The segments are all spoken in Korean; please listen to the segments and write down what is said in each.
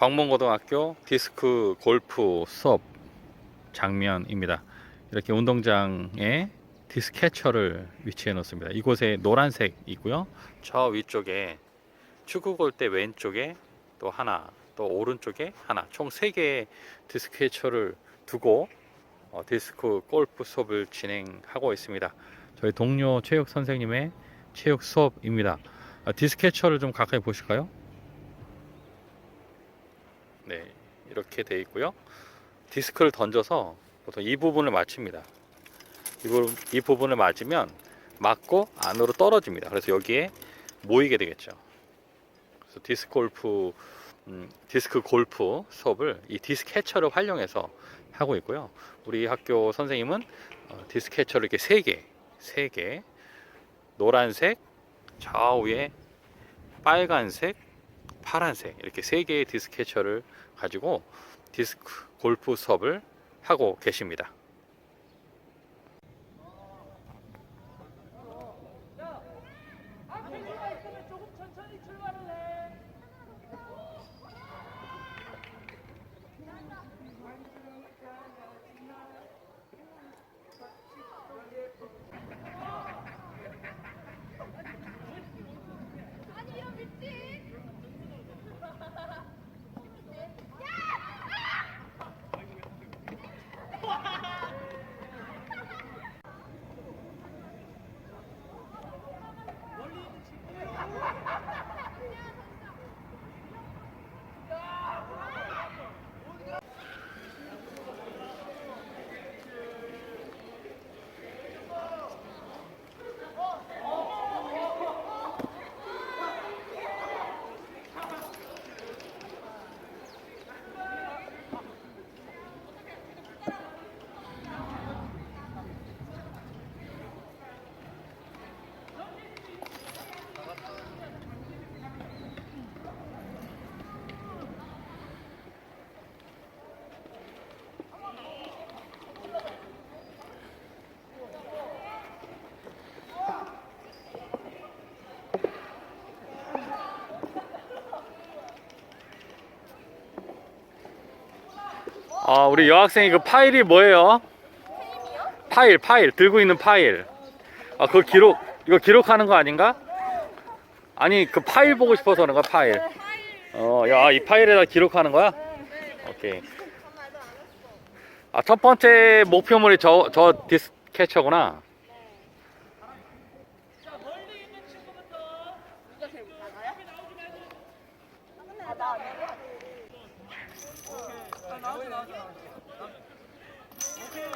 방문고등학교 디스크 골프 수업 장면입니다. 이렇게 운동장에 디스크 캐쳐를 위치해 놓습니다. 이곳에 노란색 있고요. 저 위쪽에 축구 골대 왼쪽에 또 하나, 또 오른쪽에 하나, 총 3개의 디스크 캐쳐를 두고 어, 디스크 골프 수업을 진행하고 있습니다. 저희 동료 체육 선생님의 체육 수업입니다. 아, 디스크 캐쳐를 좀 가까이 보실까요? 네, 이렇게 돼 있고요. 디스크를 던져서 보통 이 부분을 맞춥니다. 이, 부분을 맞으면 맞고 안으로 떨어집니다. 그래서 여기에 모이게 되겠죠. 그래서 디스크 골프, 음, 디스크 골프 수업을 이 디스크 캐쳐를 활용해서 하고 있고요. 우리 학교 선생님은 어, 디스크 캐쳐를 이렇게 세 개, 세 개, 노란색, 좌우에 빨간색, 파란색 이렇게 세 개의 디스크 캐쳐를 가지고 디스크 골프 수업을 하고 계십니다. 아, 우리 여학생이 그 파일이 뭐예요? 파일, 파일 들고 있는 파일. 아, 그거 기록 이거 기록하는 거 아닌가? 아니 그 파일 보고 싶어서 그런 거야 파일. 어, 야, 이 파일에다 기록하는 거야? 오케이. 아, 첫 번째 목표물이 저, 저 디스 캐쳐구나. 아, 나오지 나오지. 오케이.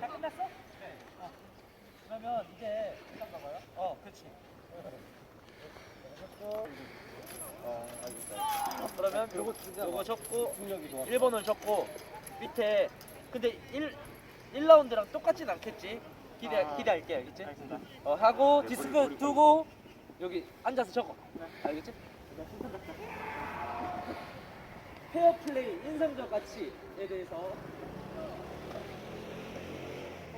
다 끝났어? 네. 어. 그러면 이제. 어, 그렇지. 그러면 요거 요거 적고 1번을 적고 밑에 근데 1 1라운드랑 똑같진 않겠지? 기대 기대할게 알겠지? 어 하고 디스크 두고 여기 앉아서 적어. 알겠지? 페어 플레이 인상적 가치에 대해서.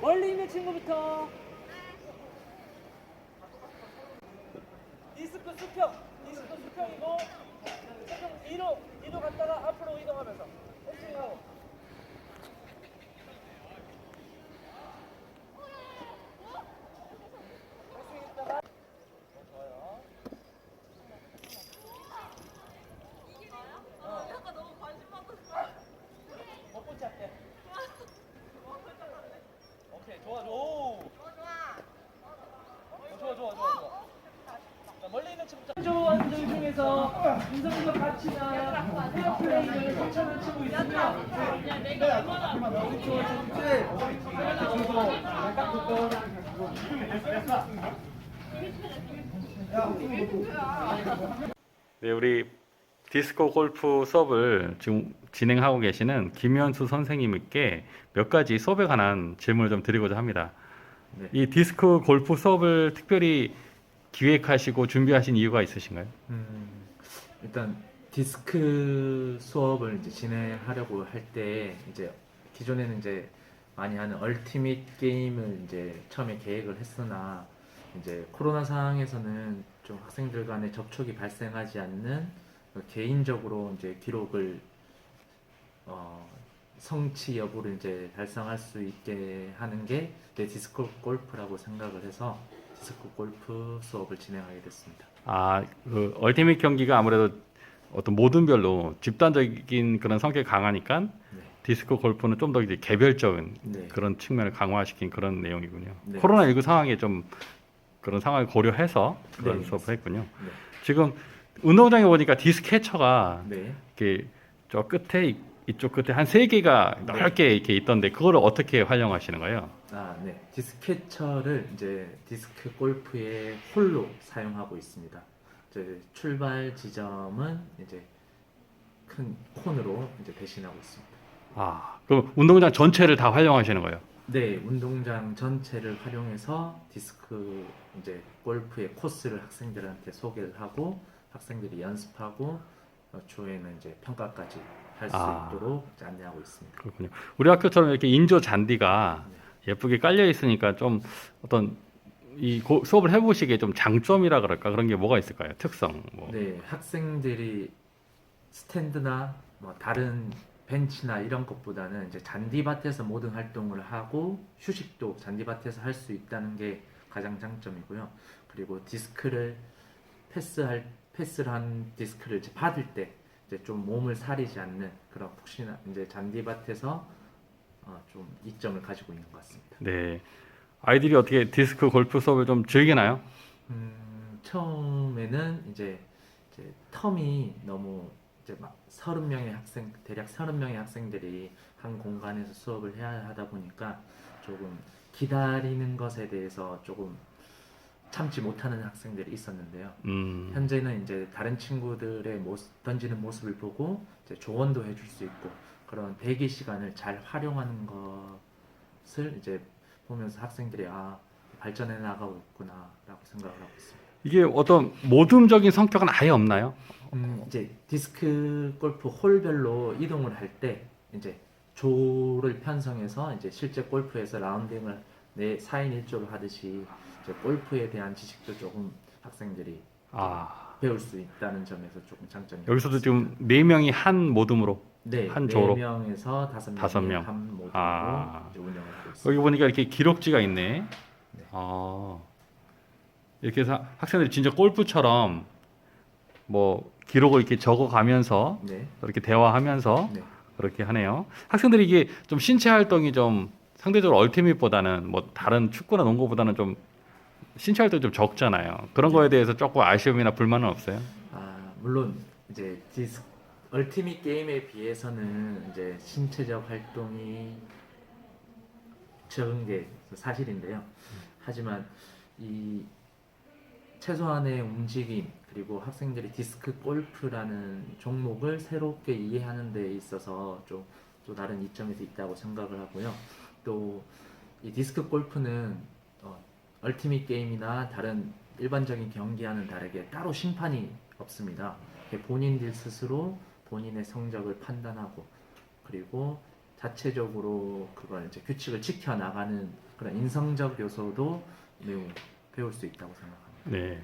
멀리 있는 친구부터. 디스크 수평 디스크 수평이고 조금 뒤로 뒤로 갔다가 앞으로 이동하면서. 홀딩하고 홀딩 있다가 좋아요 아까 너무 관심 받았어. 못 붙지 않게 오케이 좋아 좋아 오. 어, 좋아 좋아 좋아 좋아 자, 멀리 있는 친구부터 조원들 중에서 인성적 가치나 페어 플레이를 성취하는 친구 있으면 네, 우리 디스코 골프 수업을 지금 진행하고 계시는 김현수 선생님께 몇 가지 수업에 관한 질문을 좀 드리고자 합니다. 네. 이 디스크 골프 수업을 특별히 기획하시고 준비하신 이유가 있으신가요? 음, 일단 디스크 수업을 이제 진행하려고 할 때 이제 기존에는 이제 많이 하는 얼티밋 게임을 이제 처음에 계획을 했으나 이제 코로나 상황에서는 좀 학생들 간의 접촉이 발생하지 않는 그 개인적으로 이제 기록을 어, 성취 여부를 이제 달성할 수 있게 하는 게 내 디스크 골프라고 생각을 해서 디스크 골프 수업을 진행하게 됐습니다. 아, 그 얼티밋 경기가 아무래도 어떤 모든 별로 집단적인 그런 성격이 강하니까 네. 디스크 골프는 좀 더 이제 개별적인 네. 그런 측면을 강화시킨 그런 내용이군요. 네. 코로나 19 상황에 좀 그런 상황을 고려해서 그런 네, 수업을 했군요. 네. 지금 운동장에 보니까 디스캐쳐가 네. 이렇게 저 끝에 이- 이쪽 끝에 한 세 개가 네. 넓게 이렇게 있던데 그거를 어떻게 활용하시는 거예요? 아, 네. 디스캐쳐를 이제 디스크 골프의 홀로 사용하고 있습니다. 이제 출발 지점은 이제 큰 콘으로 이제 대신하고 있습니다. 아, 그럼 운동장 전체를 다 활용하시는 거예요? 네, 운동장 전체를 활용해서 디스크 이제 골프의 코스를 학생들한테 소개를 하고 학생들이 연습하고 어, 주에는 이제 평가까지 할 수 아. 있도록 안내하고 있습니다. 그렇군요. 우리 학교처럼 이렇게 인조 잔디가 예쁘게 깔려 있으니까 좀 어떤 이 고- 수업을 해보시기에 좀 장점이라 그럴까 그런 게 뭐가 있을까요? 특성 뭐. 네, 학생들이 스탠드나 뭐 다른 벤치나 이런 것보다는 이제 잔디밭에서 모든 활동을 하고 휴식도 잔디밭에서 할 수 있다는 게 가장 장점이고요. 그리고 디스크를 패스할 패스를 한 디스크를 이제 받을 때 이제 좀 몸을 사리지 않는 그런 푹신한 이제 잔디밭에서 어, 좀 이점을 가지고 있는 것 같습니다. 네. 아이들이 어떻게 디스크 골프 수업을 좀 즐기나요? 음, 처음에는 이제, 이제 텀이 너무 이제 막 서른 명의 학생 대략 서른 명의 학생들이 한 공간에서 수업을 해야 하다 보니까 조금 기다리는 것에 대해서 조금 참지 못하는 학생들이 있었는데요. 음. 현재는 이제 다른 친구들의 모습, 던지는 모습을 보고 조언도 해줄 수 있고 그런 대기 시간을 잘 활용하는 것을 이제 보면서 학생들이 아 발전해 나가고 있구나라고 생각을 하고 있습니다. 이게 어떤 모둠적인 성격은 아예 없나요? 음, 이제 디스크 골프 홀별로 이동을 할 때 이제 조를 편성해서 이제 실제 골프에서 라운딩을 내 4인 1조로 하듯이 이제 골프에 대한 지식도 조금 학생들이 아 배울 수 있다는 점에서 조금 장점이 여기서도. 지금 네 명이 한 모둠으로 네, 한네 조로? 명에서 다섯 명이 다섯 명. 한 모드로 아. 이제 운영을 하고 있습니다. 여기 보니까 이렇게 기록지가 있네. 네. 아 이렇게 해서 학생들이 진짜 골프처럼 뭐 기록을 이렇게 적어가면서 네, 이렇게 대화하면서 네, 그렇게 하네요. 학생들이 이게 좀 신체 활동이 좀 상대적으로 얼티밋보다는 뭐 다른 축구나 농구보다는 좀 활동이 좀 적잖아요. 그런 거에 대해서 조금 아쉬움이나 불만은 없어요? 아 물론 이제 디스 얼티밋 게임에 비해서는 이제 신체적 활동이 적은 게 사실인데요. 하지만 이 최소한의 움직임 그리고 학생들이 디스크 골프라는 종목을 새롭게 이해하는 데 있어서 좀 또 다른 이점이 있다고 생각을 하고요. 또 이 디스크 골프는 어, 얼티밋 게임이나 다른 일반적인 경기와는 다르게 따로 심판이 없습니다. 본인들 스스로 본인의 성적을 판단하고 그리고 자체적으로 그걸 이제 규칙을 지켜 나가는 그런 인성적 요소도 매우 배울 수 있다고 생각합니다. 네.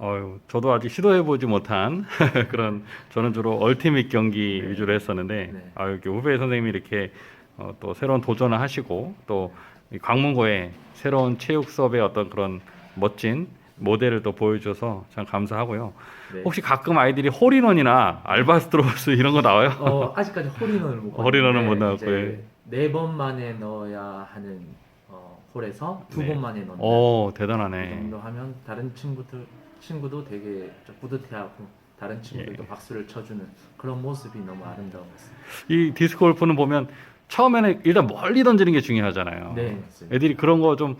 어유, 저도 아직 시도해보지 못한 그런 저는 주로 얼티밋 경기 네. 위주로 했었는데 네. 아 이렇게 후배 선생님이 이렇게 어, 또 새로운 도전을 하시고 또이 광문고에 새로운 체육 수업의 어떤 그런 멋진 모델을 또 보여줘서 참 감사하고요. 네. 혹시 가끔 아이들이 홀인원이나 알바스트로스 이런 거 나와요? 어, 아직까지 홀인원을 못 홀인원은 못 봤는데 나왔고, 예. 이제 네번 만에 넣어야 하는 어, 홀에서 두 네. 번 만에 넣는 오이 대단하네. 정도 하면 다른 친구들 친구도 되게 좀 뿌듯해하고 다른 친구들도 예. 박수를 쳐주는 그런 모습이 너무 아름다운 것 같습니다. 이 디스크 골프는 보면 처음에는 일단 멀리 던지는 게 중요하잖아요. 네. 애들이 그런 거 좀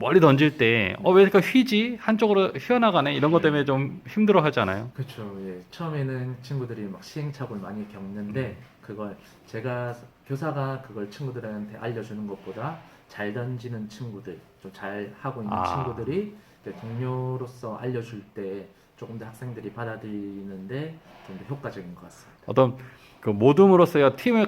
멀리 던질 때, 어, 왜 이렇게 휘지? 한쪽으로 휘어나가네? 이런 것 때문에 좀 힘들어 하잖아요. 그렇죠. 예. 처음에는 친구들이 막 시행착오를 많이 겪는데 그걸 제가 교사가 그걸 친구들한테 알려주는 것보다 잘 던지는 친구들, 좀 잘 하고 있는 아. 친구들이 이제 동료로서 알려줄 때 조금 더 학생들이 받아들이는데 좀 더 효과적인 것 같습니다. 어떤 그 모둠으로서의 팀의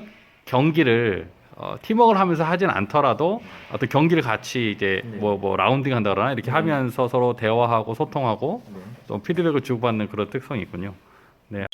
경기를 어, 팀워크를 하면서 하진 않더라도 어떤 경기를 같이 이제 네. 뭐뭐 라운딩 한다거나 이렇게 네. 하면서 서로 대화하고 소통하고 네. 또 피드백을 주고받는 그런 특성이 있군요. 네.